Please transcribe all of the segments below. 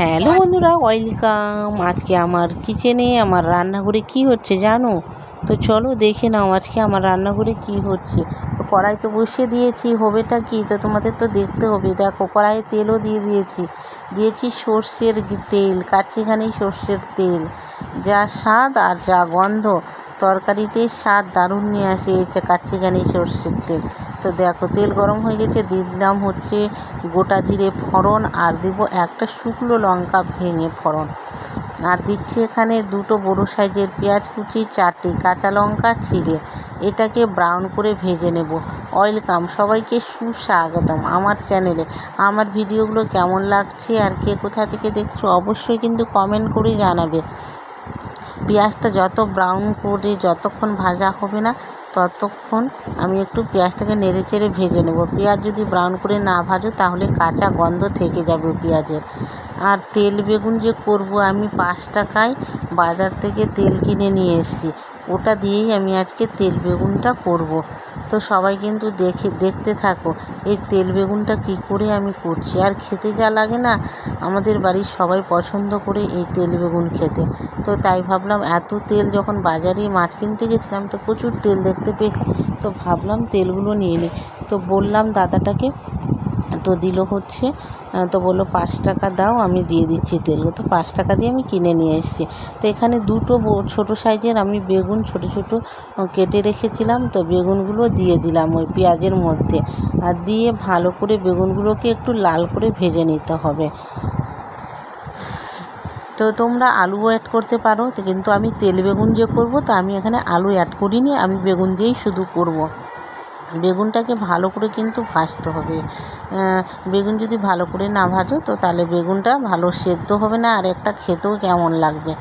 Hello বন্ধুরা welcome আজকে আমার কিচেনে আমার রান্নাঘরে কি হচ্ছে জানো? তো চলো দেখে নাও আজকে আমার রান্নাঘরে কি হচ্ছে। তো কড়াই তো বসিয়ে দিয়েছি, হবেটা কি? তো তোমাদের তো দেখতে হবে। দেখো, কড়াইয়ে তেলও দিয়ে দিয়েছি। দিয়েছি সর্ষের তেল কাচ্চিখানেই সর্ষের তেল। যা স্বাদ আর যা গন্ধ। তরকারিতে স্বাদ দারুণ নিয়ে আসে এই যে কাচ্চিখানি সর্ষের তেল। তো দেখো, তেল গরম হয়ে গেছে, দিয়ে দিলাম হচ্ছে গোটা জিরে ফোড়ন আর দিব একটা শুকনো লঙ্কা ভেঙে ফোড়ন। আর দিচ্ছি এখানে দুটো বড়ো সাইজের পেঁয়াজ কুচি, চারটে কাঁচা লঙ্কা চিড়ে এটাকে ব্রাউন করে ভেজে নেব। ওয়েলকাম সবাইকে সুস্বাগতম আমার চ্যানেলে। আমার ভিডিওগুলো কেমন লাগছে আর কে কোথা থেকে দেখছ অবশ্যই কিন্তু কমেন্ট করে জানাবে। পেঁয়াজটা যত ব্রাউন করে যতক্ষণ ভাজা হবে না, ততক্ষণ আমি একটু পেঁয়াজটাকে নেড়ে চেড়ে ভেজে নেব। পেঁয়াজ যদি ব্রাউন করে না ভাজো, তাহলে কাঁচা গন্ধ থেকে যাবে পেঁয়াজের। আর তেল বেগুন যে করব, আমি পাঁচ টাকায় বাজার থেকে তেল কিনে নিয়ে এসেছি। ওটা দিয়েই আমি আজকে তেল বেগুনটা করব। তো সবাই কিন্তু দেখে, দেখতে থাকো, এই তেল বেগুনটা কী করে আমি করছি। আর খেতে যা লাগে না, আমাদের বাড়ির সবাই পছন্দ করে এই তেল বেগুন খেতে। তো তাই ভাবলাম, এত তেল যখন বাজারে মাছ কিনতে গেছিলাম, তো প্রচুর তেল দেখতে পেয়েছি। তো ভাবলাম তেলগুলো নিয়ে নিই। তো বললাম দাদাটাকে তো দিল হচ্ছে তো বলল, পাঁচ টাকা দাও, আমি দিয়ে দিচ্ছি তেল। তো পাঁচ টাকা দিয়ে আমি কিনে নিয়ে এসেছি। তো এখানে দুটো ছোটো সাইজের আমি বেগুন ছোটো ছোটো কেটে রেখেছিলাম। তো বেগুনগুলো দিয়ে দিলাম ওই পেঁয়াজের মধ্যে। আর দিয়ে ভালো করে বেগুনগুলোকে একটু লাল করে ভেজে নিতে হবে। তো তোমরা আলুও অ্যাড করতে পারো কিন্তু আমি তেল বেগুন যে করব, তা আমি এখানে আলু অ্যাড করিনি, আমি বেগুন দিয়েই শুধু করব। বেগুনটাকে ভালো করে কিন্তু ভাজতে হবে। বেগুন যদি ভালো করে না ভাজো, তো তাহলে বেগুনটা ভালো সেদ্ধ হবে না, আর একটা খেতেও কেমন লাগবে।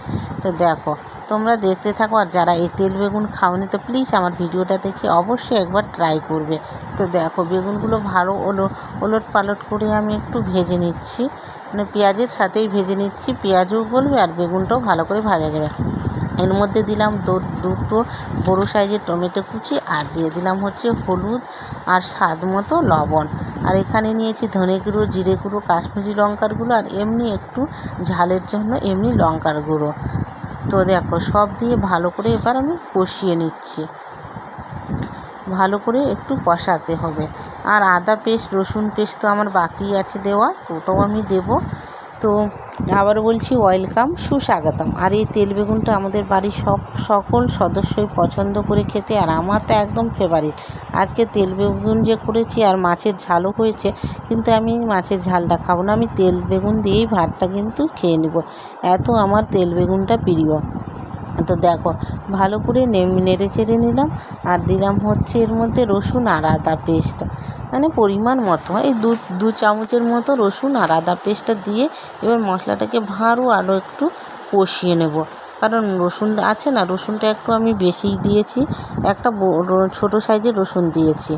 তো দেখো, তোমরা দেখতে থাকো, আর যারা এই তেল বেগুন খাওনি, তো প্লিজ আমার ভিডিওটা দেখে অবশ্যই একবার ট্রাই করবে। তো দেখো, বেগুনগুলো ভালো ওলো, ওলট পালট করে আমি একটু ভেজে নিচ্ছি। মানে পেঁয়াজের সাথেই ভেজে নিচ্ছি, পেঁয়াজও গলবে আর বেগুনটাও ভালো করে ভাজা যাবে। এর মধ্যে দিলাম দুটো বড়ো সাইজের টমেটো কুচি আর দিয়ে দিলাম হচ্ছে হলুদ আর স্বাদ মতো লবণ। আর এখানে নিয়েছি ধনে গুঁড়ো, জিরে গুঁড়ো, কাশ্মীরি লঙ্কার গুঁড়ো আর এমনি একটু ঝালের জন্য এমনি লঙ্কার গুঁড়ো। তো দেখো সব দিয়ে ভালো করে এবার আমি কষিয়ে নিচ্ছি। ভালো করে একটু কষাতে হবে। আর আদা পেস্ট, রসুন পেস্ট তো আমার বাকি আছে দেওয়া, তো ওটাও আমি দেবো। তো আবার বলছি ওয়েলকাম সুস্বাগতম। আর এই তেল বেগুনটা আমাদের বাড়ির সব, সকল সদস্যই পছন্দ করে খেতে, আর আমার তো একদম ফেভারিট আজকে তেল বেগুন যে করেছি, আর মাছের ঝালও হয়েছে, কিন্তু আমি মাছের ঝালটা খাব না। আমি তেল বেগুন দিয়েই ভাতটা কিন্তু খেয়ে নেব। এত আমার তেল বেগুনটা প্রিয়। তো দেখো, ভালো করে নেড়ে চেড়ে নিলাম, আর দিলাম হচ্ছে এর মধ্যে রসুন আর আদা পেস্ট। মানে পরিমাণ মতো। এই দু দু চামচের মতো রসুন আর আদা পেস্টটা দিয়ে এবার মশলাটাকে ভালো আরও একটু কষিয়ে নেব। কারণ রসুন আছে না, রসুনটা একটু আমি বেশিই দিয়েছি। একটা ছোটো সাইজের রসুন দিয়েছি।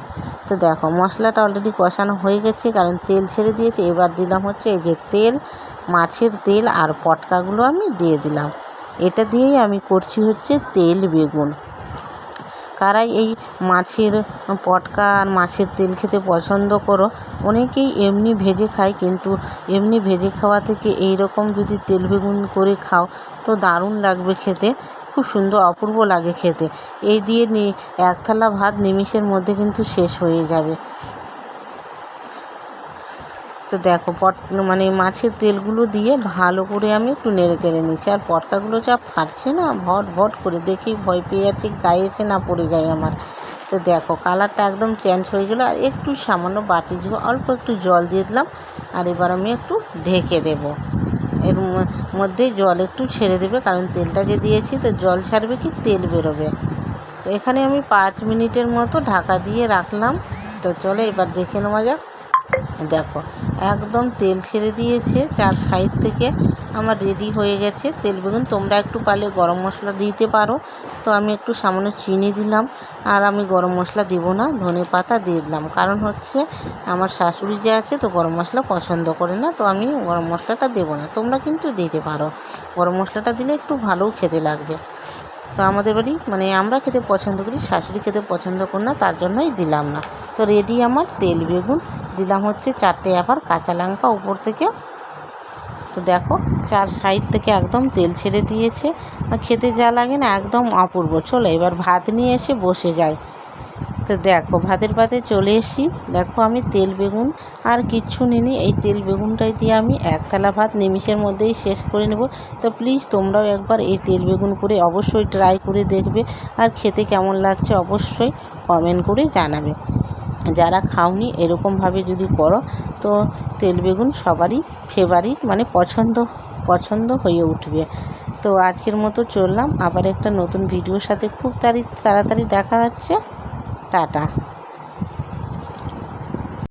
তো দেখো, মশলাটা অলরেডি কষানো হয়ে গেছে, কারণ তেল ছেড়ে দিয়েছে। এবার দিলাম হচ্ছে এই যে তেল, মাছের তেল আর পটকাগুলো আমি দিয়ে দিলাম। এটা দিয়েই আমি করছি হচ্ছে তেল বেগুন। কারাই এই মাছের পটকা আর মাছের তেল খেতে পছন্দ করো। অনেকেই এমনি ভেজে খায়, কিন্তু এমনি ভেজে খাওয়া থেকে এই রকম যদি তেল বেগুন করে খাও, তো দারুণ লাগবে খেতে। খুব সুন্দর, অপূর্ব লাগে খেতে। এই দিয়ে এক থালা ভাত নিমিষের মধ্যে কিন্তু শেষ হয়ে যাবে। তো দেখো, পট মানে মাছের তেলগুলো দিয়ে ভালো করে আমি একটু নেড়ে চেড়ে নিচ্ছি। আর পটকাগুলো যা ফাটছে না, ভট ভট করে দেখেই ভয় পেয়ে যাচ্ছি, গায়ে এসে না পড়ে যায় আমার। তো দেখো, কালারটা একদম চেঞ্জ হয়ে গেলো, আর একটু সামান্য বাটি অল্প একটু জল দিয়ে দিলাম। আর এবার আমি একটু ঢেকে দেবো। এর মধ্যে জল একটু ছেড়ে দেবে, কারণ তেলটা যে দিয়েছি, তো জল ছাড়বে কি, তেল বেরোবে। তো এখানে আমি পাঁচ মিনিটের মতো ঢাকা দিয়ে রাখলাম। তো চলে এবার দেখে নেওয়া যাক। দেখো, একদম তেল ছেড়ে দিয়েছে, চার সাইড থেকে আমার রেডি হয়ে গেছে। তেল বেগুন তোমরা একটু পারলে গরম মশলা দিতে পারো। তো আমি একটু সামান্য চিনি দিলাম, আর আমি গরম মশলা দেবো না, ধনে পাতা দিয়ে দিলাম। কারণ হচ্ছে আমার শাশুড়ি যে আছে, তো গরম মশলা পছন্দ করে না, তো আমি গরম মশলাটা দেবো না। তোমরা কিন্তু দিতে পারো। গরম মশলাটা দিলে একটু ভালোও খেতে লাগবে। তো আমাদের বাড়ি মানে আমরা খেতে পছন্দ করি, শাশুড়ি খেতে পছন্দ করি না, তার জন্যই দিলাম না। তো রেডি আমার তেল, বেগুন, দিলাম হচ্ছে চারটে আবার কাঁচা লঙ্কা উপর থেকে। তো দেখো, চার সাইড থেকে একদম তেল ছেড়ে দিয়েছে। খেতে যা লাগে না, একদম অপূর্ব। চলো এবার ভাত নিয়ে এসে বসে যাই। তো দেখো, ভাতের পাতে চলে এসি দেখো, আমি তেল, বেগুন আর কিচ্ছু নিনি এই তেল, বেগুনটাই দিয়ে আমি এক থালা ভাত নিমিষের মধ্যেই শেষ করে নেব। তো প্লিজ তোমরাও একবার এই তেল, বেগুন করে অবশ্যই ট্রাই করে দেখবে আর খেতে কেমন লাগছে অবশ্যই কমেন্ট করে জানাবে। যারা খাওনি, এরকমভাবে যদি করো, তো তেল, বেগুন সবারই ফেভারিট মানে পছন্দ পছন্দ হয়ে উঠবে। তো আজকের মতো চললাম। আবার একটা নতুন ভিডিওর সাথে খুব তাড়ি, তাড়াতাড়ি দেখা হচ্ছে। টাটা।